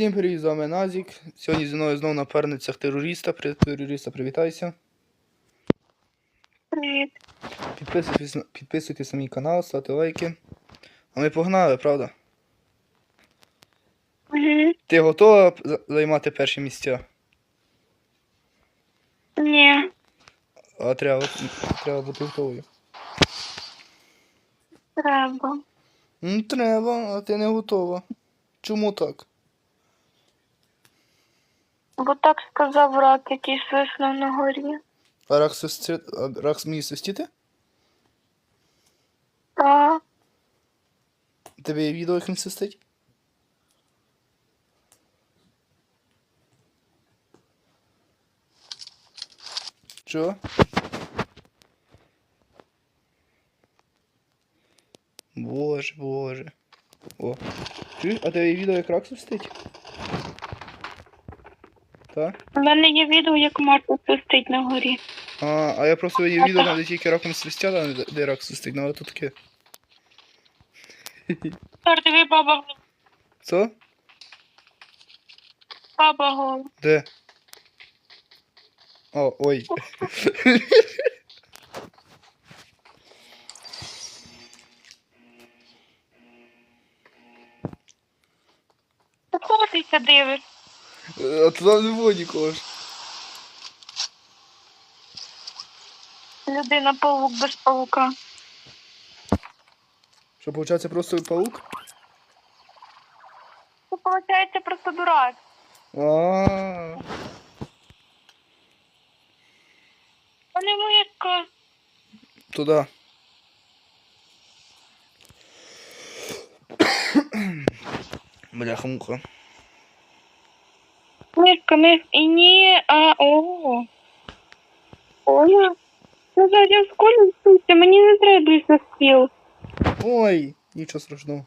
Всім привіт, з вами Назік. Сьогодні зі мною знову напарниця терориста. При... Терориста, привітайся. Привіт. Підписуйтесь, на- підписуйтесь на мій канал, ставте лайки. А ми погнали, правда? Угу. Ти готова за- займати перші місця? Ні, А треба, треба бути готовою. треба. Ну, треба, а ти не готова. Чому так? Бо так сказав рак, який свиснув на горі. А рак, а рак зміє свистіти? Та У Тебе є відео, як він свистить? Що? Боже, боже. О. Чуєш, а тебе є відео, як рак свистить? Так? в мене є відео, як Марко свистить на горі. А, а я просто видів відео, там, де тільки раком свистять, а не де- рак свистить, ну а тут таке. Тар, баба, Що? баба гола. Де? О, ой. Кого ти це дивиш? А туди не було нікого ж. Людина павук без павука. Що, виходить, просто паук? Це виходить просто дурак. А. А не мишка. Туди. І ні, а о. Оля. Ну, зараз я в школі вчуся, мені не треба більше стіл. Ой, нічого страшного.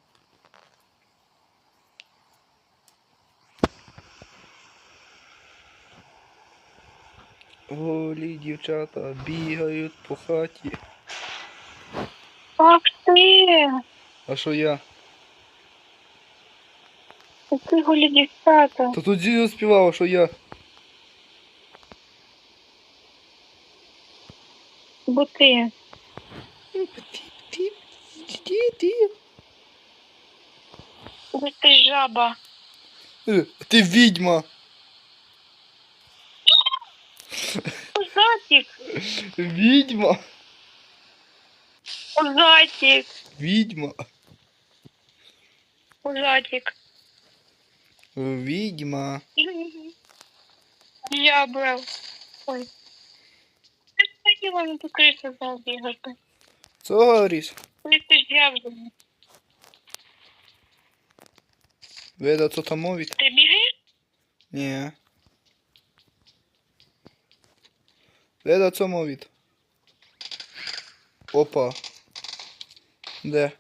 Голі дівчата бігають по хаті. Ах ти. А що я? Які голі дівчата. То тут Зізо співала, що я. Бо ти. Бо ти жаба. Е, Ти відьма! Зайчик. Відьма! Зайчик. Відьма! Зайчик. Відьма! Я брав. Ой. Ти хотіла на ту кришу забігати. Що говориш? Ти ж я Веда, що там мовить? Ти бігаєш? Ні. Веда, що мовить? Опа. Де?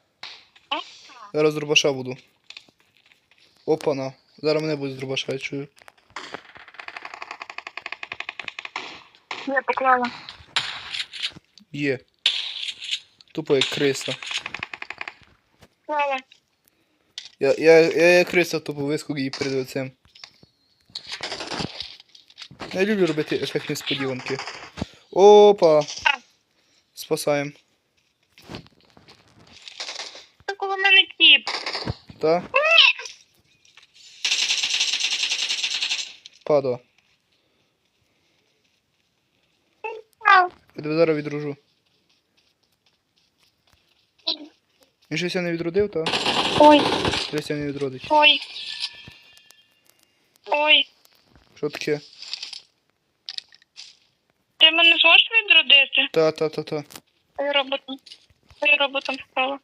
Зараз з буду. Опа на. Зараз мене буде з я чую. Я поклала. Є. Тупо як криса. Поклала. Я, я, я як криса тупо вискок її перед лицем. Я люблю робити ефектні сподіванки. Опа. Спасаємо. Коло мене тіп. Та? Падо. Я тебе зараз відружу. Він щось я не відродив, та? Ой, Щось я не відродить. ой. Ой. Що таке? Ти мене зможеш відродити? Та, та, та, та. Ой, роботом. Ой, роботом стала.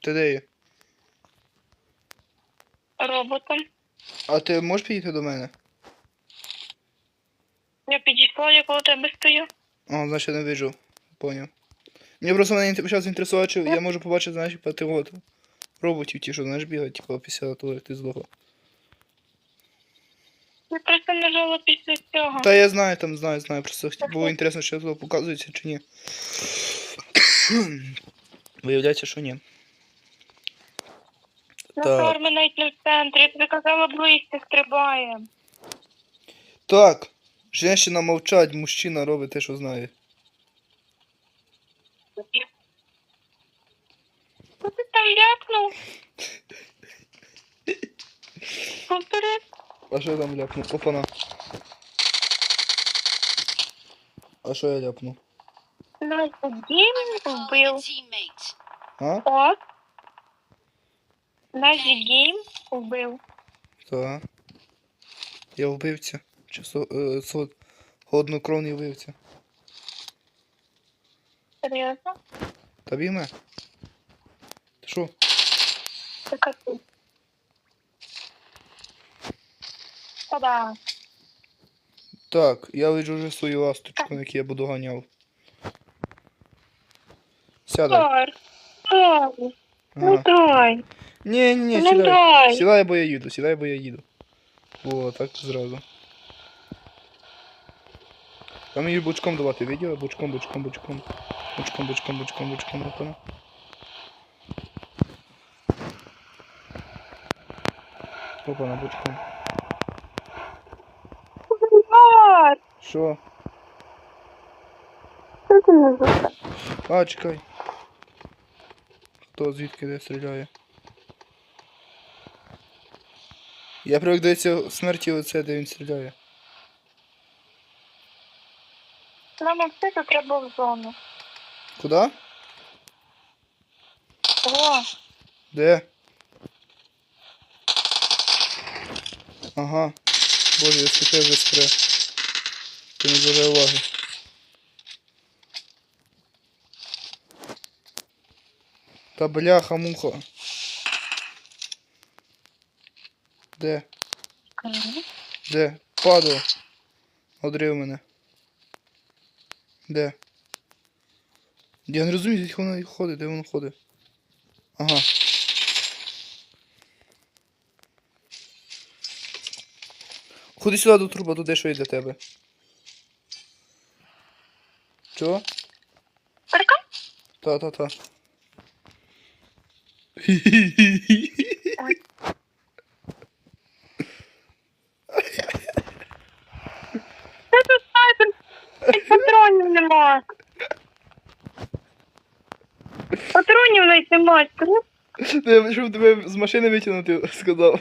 Ти де є? Роботом. А ти можеш підійти до мене? Я підійшла, я коло тебе стою. А, значить не вижу. Поняв. Мені просто мене почав інтересувати, чи я можу побачити, знаєш, типа, ти от роботів ті, що знаєш бігають, типа, після того, як ти здохла. Я просто нажала після цього. Та я знаю, там знаю, знаю. Просто хотів- було інтересно, що тут показується чи ні. Виявляється, що ні. Назар, ми навіть не в центрі. Я тобі казала ближче стрибає. Так. Женщина мовчать, мужчина робить те, що знає. Що ти там ляпнув? Повтори. А що я там ляпнув? Опана. А що я ляпнув? Нас Дім вбив. teammate. А? От. Наш гейм вбив. Так. Я вбивця. Чи со, е, со, холоднокровний вбивця. Серйозно? Та бігме. Ти що? Така ти. Та-да. Так, я виджу вже свою ласточку, на якій я буду ганяв. Сядай. Дар. Дар. Ну дай. Ні, ні, ні, Ну сідай. дай. Сідай, бо я їду, сідай, бо я їду. О, так зразу. Там її бочком давати, виділа? Бочком, бочком, бочком. Бочком, бочком, бочком, бочком, опана. Опана, бочком. Дар. Що? Що ти не зробив? А, чекай. Хто звідки де стріляє? Я привик до цього смерті оце, де він стріляє. Нам тут треба в зону. Куда? О, Де? Ага. Боже, я сліпе вже спре. Ти не зважай уваги. Та бляха муха. Де? Де? Падало. Одрив мене. Де? Я не розумію, звідки воно ходить, де воно ходить. Ага. Ходи сюди до труба, туди що йде тебе. Чого? Та-та-та тут снайпер? Навіть Патронів нема. Патронів навіть нема. Скажи, Я вийшов тебе з машини витягнути, сказав.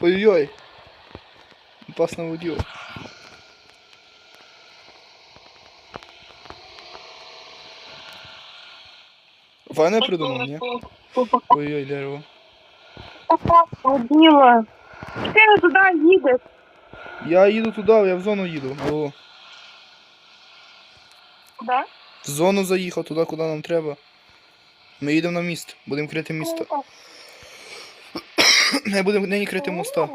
Ой-ой. Опасно водіо. Файно я придумав, ні? Ой-ой, дерево. Ходила. Ти туди їдеш. Я їду туди, я в зону їду. Алло. Куди? В зону заїхав туди, куди нам треба. Ми їдемо на міст, будемо крити місто. Не будемо нині крити моста.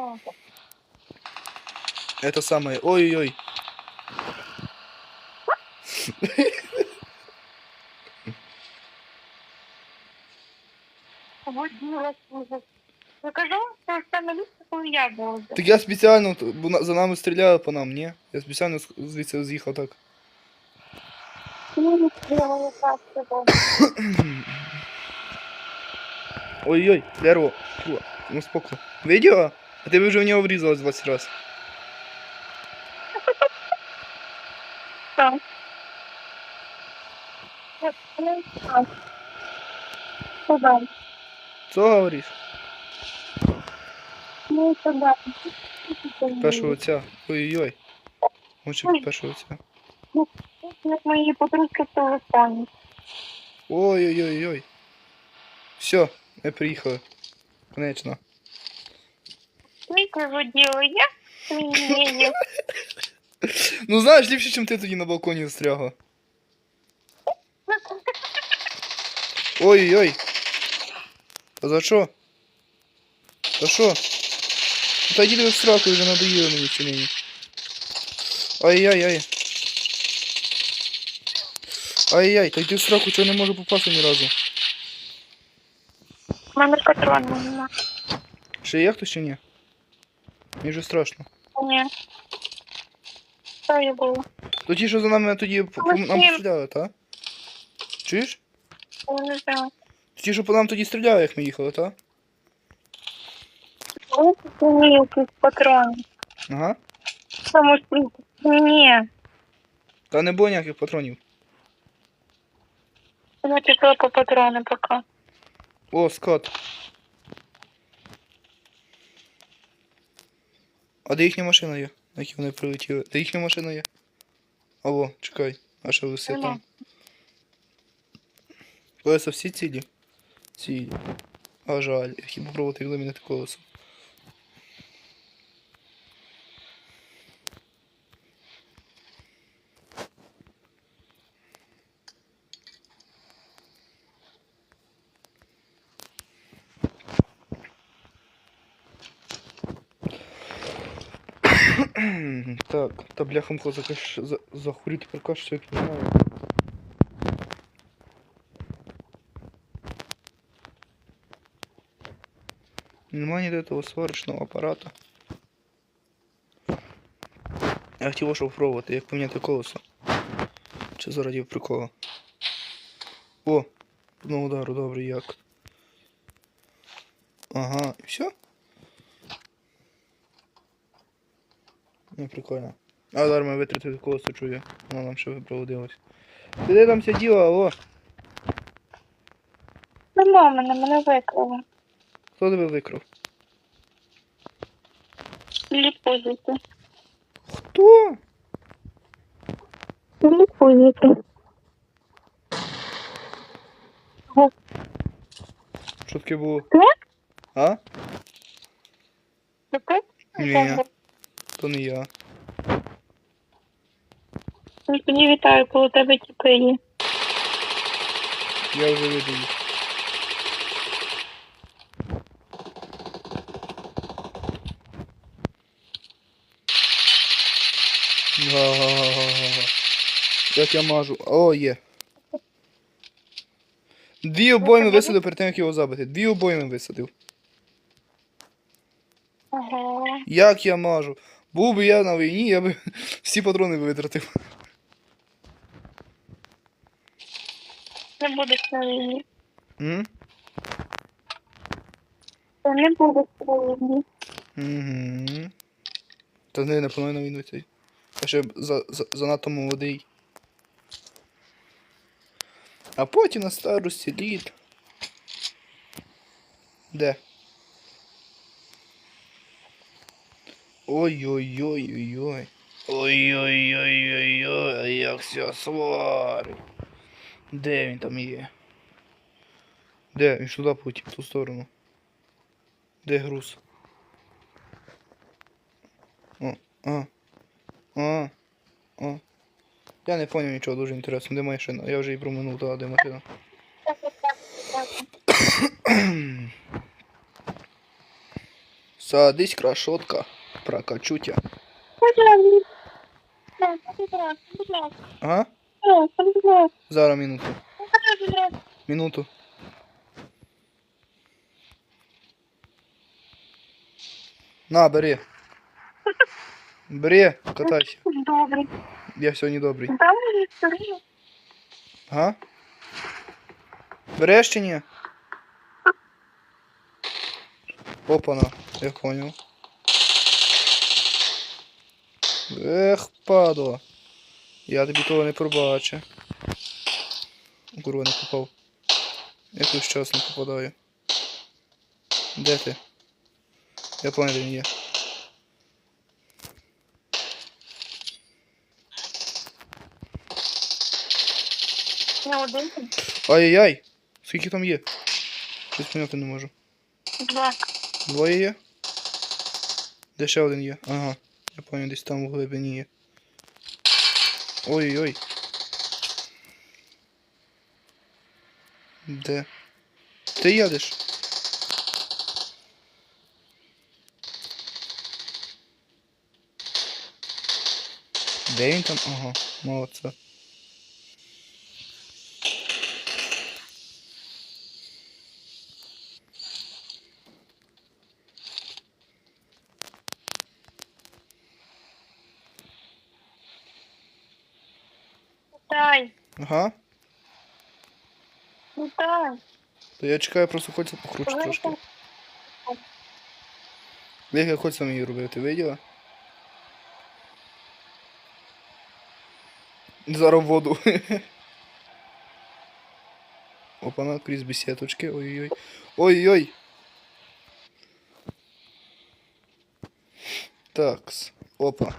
Это самое. Ой-ой-ой. Водила. Я кажу, що саме місце, коли я була. Так я спеціально, бо за нами стріляли по нам, ні? Я спеціально звідси з'їхав так. Ой-ой, дерево. Ну споко. Видела? А ти вже в нього врізалась 20 раз. Так. Я не Ну. Першого ця. Ой-ой-ой. Лучше від першого ця. Як мої подружки в телефоні. Ой-ой-ой-ой. Все, ми приїхали. Конечно. Тільки воділа я. Ну знаєш, ліпше, чим ти тоді на балконі застрягла. Ой-ой-ой. А за що? За що? Та їди в сраку, вже надоїли мені ці нині. Ай-яй-яй. Ай-яй, та йди в сраку, чого не можу попасти ні разу. У мене патрону нема. Ще є хтось чи ні? Мені вже страшно. Ні. Що я було? То ті, що за нами тоді по, по нам Максим. стріляли, та? Чуєш? Я не знаю. Ті, що по нам тоді стріляли, як ми їхали, та? Ось це якийсь патрон. Ага. Що ні. Та не було ніяких патронів. Я пішла по патрони поки. О, скот. А де їхня машина є? На якій вони прилетіли? Де їхня машина є? Алло, чекай. А що Нема. там? Колеса всі цілі? Цілі. А жаль, я хіба пробувати вимінити колесо. та бляхамко закаш... за... захурю тепер кашу, як не знаю. Нема ніде того сварочного апарата. Я хотів щоб пробувати, як поміняти колесо. Чи заради прикола. О! На удару, добре, як. Ага, і все? Ну, прикольно. А зараз ми витратили колесо, чую. Воно нам ще випроводилось. Ти де там сиділа, алло? Нема мене, мене викрили. Хто тебе викрав? Ліпузити. Хто? Ліпузити. Що таке було? Ти? А? Ти? Ні, то не я. Тоді вітаю, коли у тебе тіпи є. Я вже. Га-га-га-га-га. Як я мажу. О, є. Дві обойми висадив перед тим, як його забити. Дві обойми висадив. Ага. Як я мажу? Був би я на війні, я би всі патрони витратив. Не будеш на війні. М? Ти не будеш на війні. Угу. Та не, не планую на війну цей. Я ще за, за, занадто молодий. А потім на старості літ. Де? Ой-ой-ой-ой-ой. Ой-ой-ой-ой-ой, як все сварить. Де він там є? Де? Він туди потім, в ту сторону. Де груз? О, а, а, а. Я не поняв нічого дуже інтересного. Де машина? Я вже її проминув, та де машина. Садись, крашотка. Прокачутя. Будь ласка. Будь ласка, будь ласка. Ага? Будь ласка, будь ласка. Зараз минуту. Будь ласка. Минуту. На, бери. Бери, катайся. Добре. Я сьогодні добрий. Там мені історію. Ага. Береш чи ні? Опана, я понял. Ех, падла. Я тобі того не пробачу. Курва не попав. Якось час не попадаю. Де ти? Я понял, де він є. Ай-яй-яй! Скільки там є? Щось поняти не можу. Два. Двоє є? Де ще один є? Ага. Я пам'ятаю, десь там в глибині є. Ой-ой-ой. Де? Ти їдеш? Де він там? Ага, молодце. Дай, Ага. ну дай. То я чекаю, просто кольця покручу трошки. Як я кольця мені робив, ти виділа? Зараз в воду. Опа, крізь бесеточки. Ой-ой-ой. Ой-ой. Такс. Опа.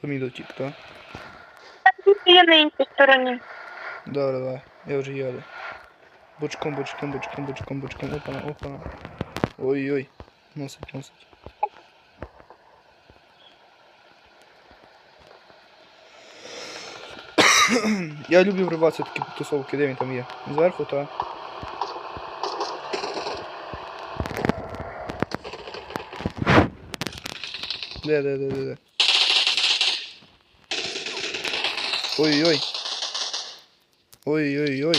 То мій дотік, так? Тут є на іншій стороні. Давай, давай. Я вже їду. Бочком, бочком, бочком, бочком, бочком. Опана, опана. Ой-ой. Носить, носить. Я люблю вриватися такі тусовки, де він там є. Зверху, та. Де, де, де, де, де. Ой-ой. Ой-ой-ой.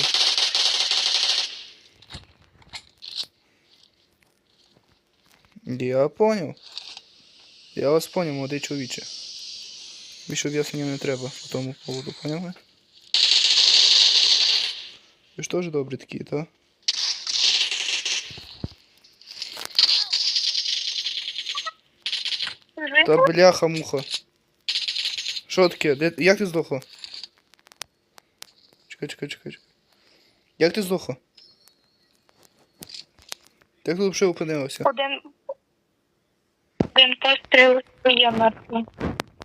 Я понял. Я вас понял, молодий чоловіче. Більше об'яснення не треба по тому поводу, поняли? Ви ж теж добрі такі, так? Та бляха-муха. Що таке? Як ти здохла? Чекай, чекай, чекай, чекай. Як ти здохла? Як ти взагалі опинилася? Один. Один постріл і я мертва.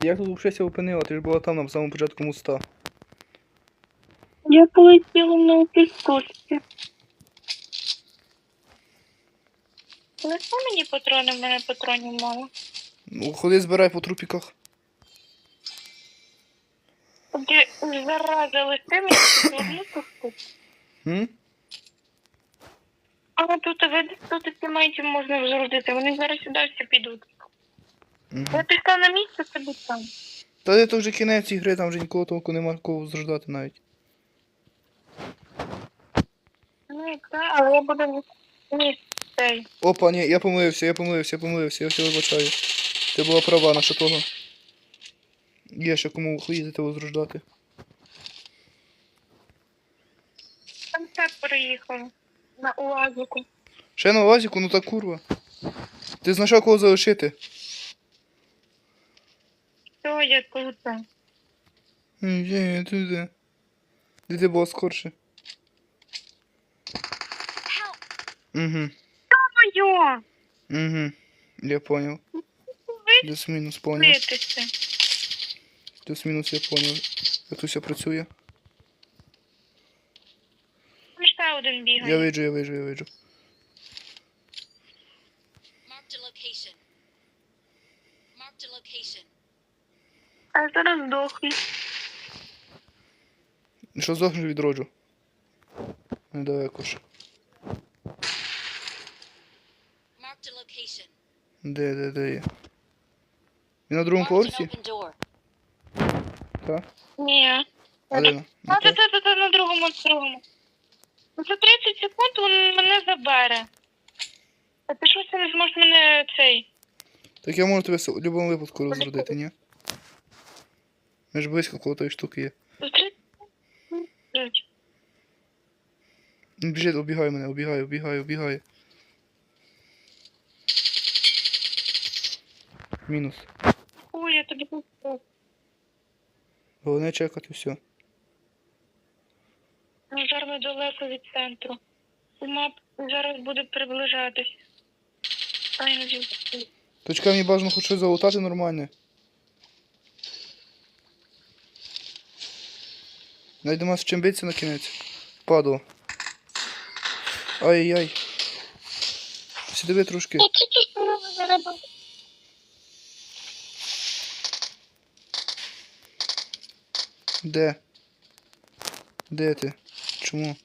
Як тут взагалі опинила? Ти ж була там на самому початку моста. Я полетіла на піскушці. Лише мені патрони, в мене патронів мало. Ну, ходи збирай по трупіках. Ти зараза, лише мені. М? А тут видиш, тут ці можна взрудити. Вони зараз сюди всі підуть. Мгм. Я пішла на місце, це будь там. Та де то вже кінець ігри, там вже нікого толку нема кого зрождати навіть. Ну, так, але я буду ні, цей. Опа, ні, я помилився, я помилився, я помилився, я все вибачаю. Ти була права наша того. Є ще кому їздити возрождати. Там так переїхав. На УАЗику. Ще на лазіку, ну та курва. Ти знайшов кого залишити? Що я тут? Ні, ти де? Де ти була скорше? Угу, Моє! угу. Я понял. Десь-мінус понял. битися. Десь-мінус я понял. Як тут все працює. Ще один Я бігає. виджу, я виджу, я. Marked a location. А зараз дохлий. Що здохнеш відроджу? Недалеко ж. Де, де, де є? Він на другому поверсі? Так? Ні. А де? на- А на це, те? це, це, це на другому, на другому. Ну, За 30 секунд він мене забере. А ти щось не зможеш мене цей. Так я можу тебе в будь-якому випадку розродити, ні? Ми ж близько коло тої штуки є. За 30 секунд. Він біжить, обігай мене, обігай, обігай, обігай. Мінус. Ой, я тобі не Головне чекати все. Ну, зараз ми далеко від центру. Мап зараз буде приближатись. Точка мені бажано хоч щось залутати нормальне. Найдемо з чим битися на кінець. Падло. Ай-яй. Сідиви трошки. Я тільки що зараз буду. Де? Де ти? Чому?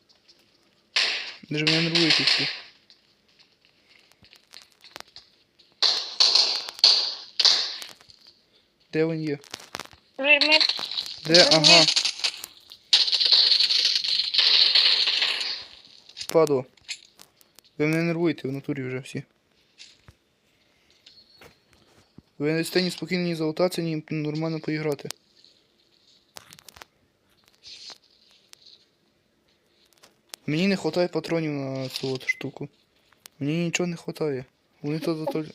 Де ж мене нервують всі? Де він є? Де? Ага. Падло. Ви мене нервуєте в натурі вже всі. Ви не дасте ні спокійно ні залутатися, ні нормально поіграти. Мені не вистачає патронів на цю от штуку. Мені нічого не вистачає. Вони то зато.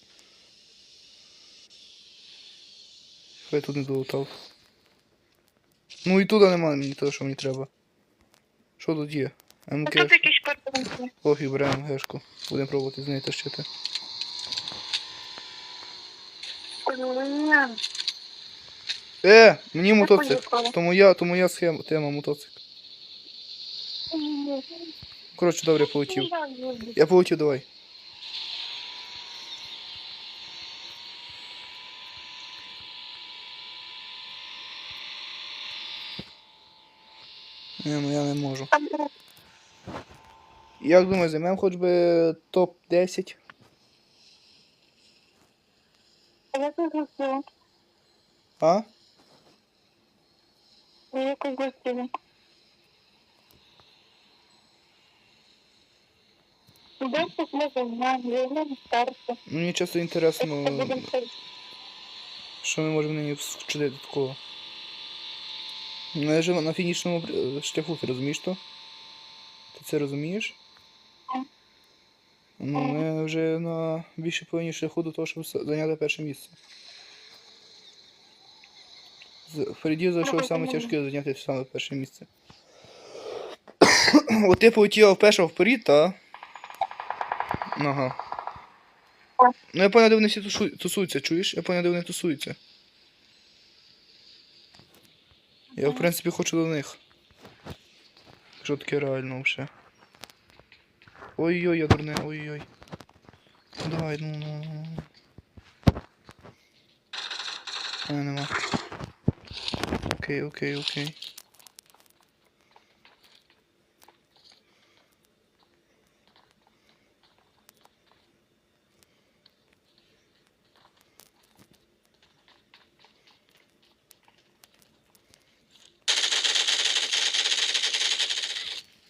Хай тут не долутав. Ну і туди немає мені того, що мені треба. Що тут є? МК. Тут якісь картинки. Ох, і беремо гешку. Будемо пробувати з неї тащити. Е, мені мотоцикл. поїхала. То моя, то моя схема, тема мотоцикл. Коротше, добре, полетів. Я полетів, давай. Не, ну я не можу. Як думаєш, займемо хоч би топ-10? Я тут. А? Я тут. Знати, я не старше. Мені часто інтересно, що ми можемо нині вчити такого. Ну, я живу на фінішному е, шляху, ти розумієш то? Ти це розумієш? Ну, ми вже на більше половині шляху до того, щоб зайняти перше місце. Впереді залишилось саме тяжке зайняти саме перше місце. От ти полетіла вперше вперед, та? Ага. Ну я поняв, де вони всі тушу- тусуються, чуєш? Я поняв, де вони тусуються. Я, в принципі, хочу до них. Що таке реально вже. Ой-ой, я дурне, ой-ой. Давай, ну ну ну. ну. А, нема. Окей, окей, окей.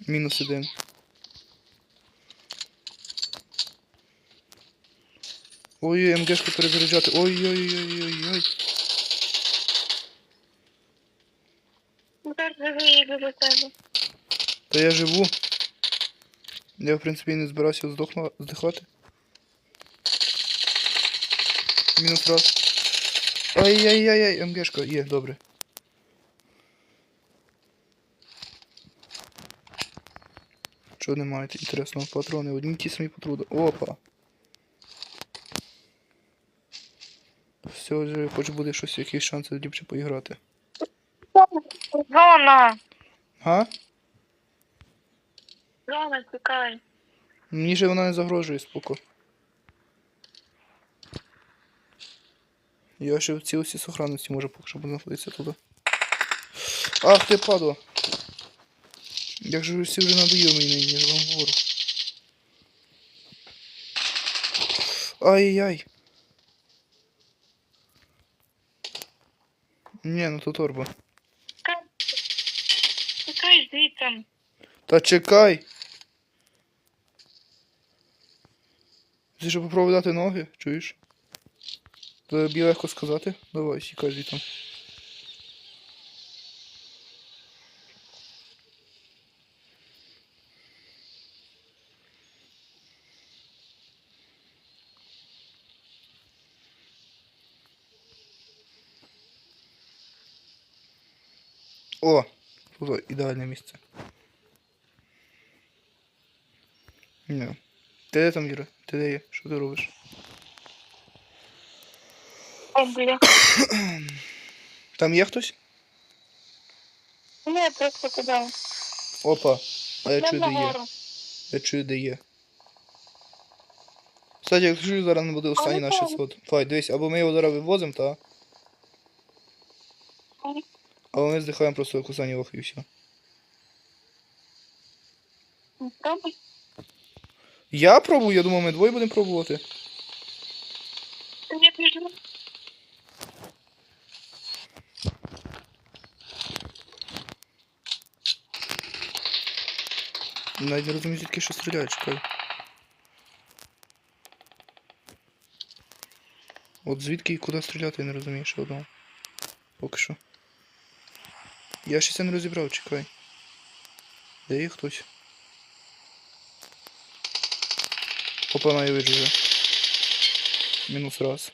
Мінус один. Ой-ой, МГшку перезаряджати. Ой-ой-ой-ой-ой. До тебе. Та я живу. Я, в принципі, і не збирався здохну... здихати. Мінус раз. Ай-яй-яй-яй, МГшка, є, добре. Що немає інтересного патрони? Одні ті самі патруди. Опа. Все, вже хоч буде щось, якісь шанси ліпше поіграти. Зона! Га? Зона, тікай. Мені же вона не загрожує, споко. Я ще в цілості сохранності можу поки що знаходитися туди. Ах ти падла! Як же ви всі вже надоїли мені, я ж вам говорю. Ай-яй! Ні, ну то торба. Тікай звідси. Та чекай! Ти що попробуй дати ноги, чуєш? Тобі легко сказати. Давай, сікай звідти. О! Тут ідеальне місце. Ні. Ти де там, Юра? Ти де є? Що ти робиш? О, бля. Там є хтось? Ні, просто кидав. Опа. А я Я чую, де є. Я чую, де є. Кстати, якщо зараз не буде останній наш так. 600. Фай, дивись, або ми його зараз вивозимо, та? Або ми здихаємо просто як останній і все. Пробуй. Я пробую, я думав, ми двоє будемо пробувати. Ні, піжу. Навіть не розумію, звідки що стріляють, чекай. От звідки і куди стріляти, я не розумію, що одного. Поки що. Я ще це не розібрав, чекай. Де є хтось? Опа, на я виджу вже. Мінус раз.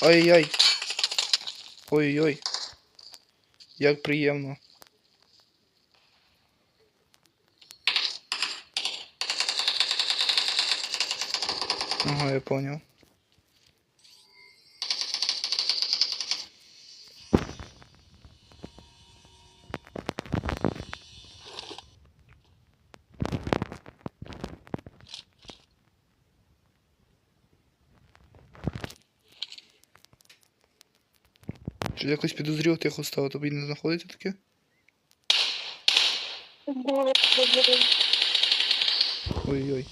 Ай-яй. Ой-ой. Як приємно. Ага, я понял. Якось підозріло тихо стало, тобі не знаходиться таке? Ой-ой.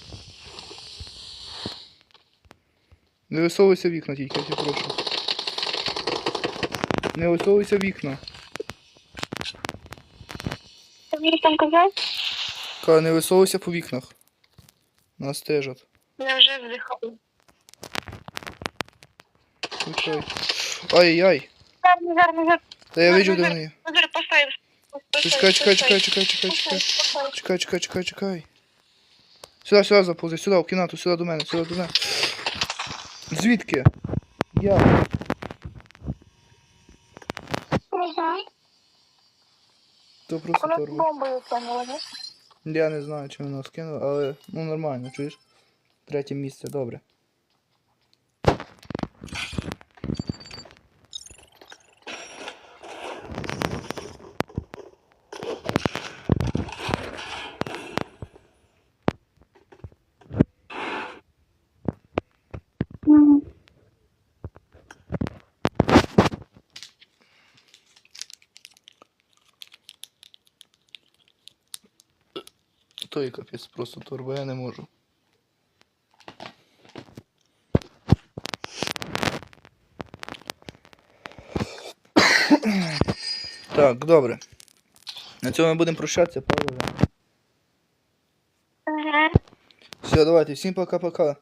Не висовуйся вікна тільки, я тебе прошу. Не висовуйся вікна. Ти мені там казав? Ка, не висовуйся по вікнах. Нас стежать. Я вже вдихав. Ай-яй. Гарно, гарно, гарно. Та я Назар, виджу, де вони є. Назар, Чекай, чекай, чекай, чекай, чекай, чекай. Чекай, чекай, чекай, чекай. Сюди, сюди заповзи, сюди, в кімнату, сюди до мене, сюди до мене. Звідки? Я. То просто торба. бомбою не? Я не знаю, чи вона скинула, але ну нормально, чуєш? Третє місце, добре. Той капець, просто турбо я не можу. Так, добре. На цьому ми будемо прощатися, правда? Все, давайте, всім пока-пока.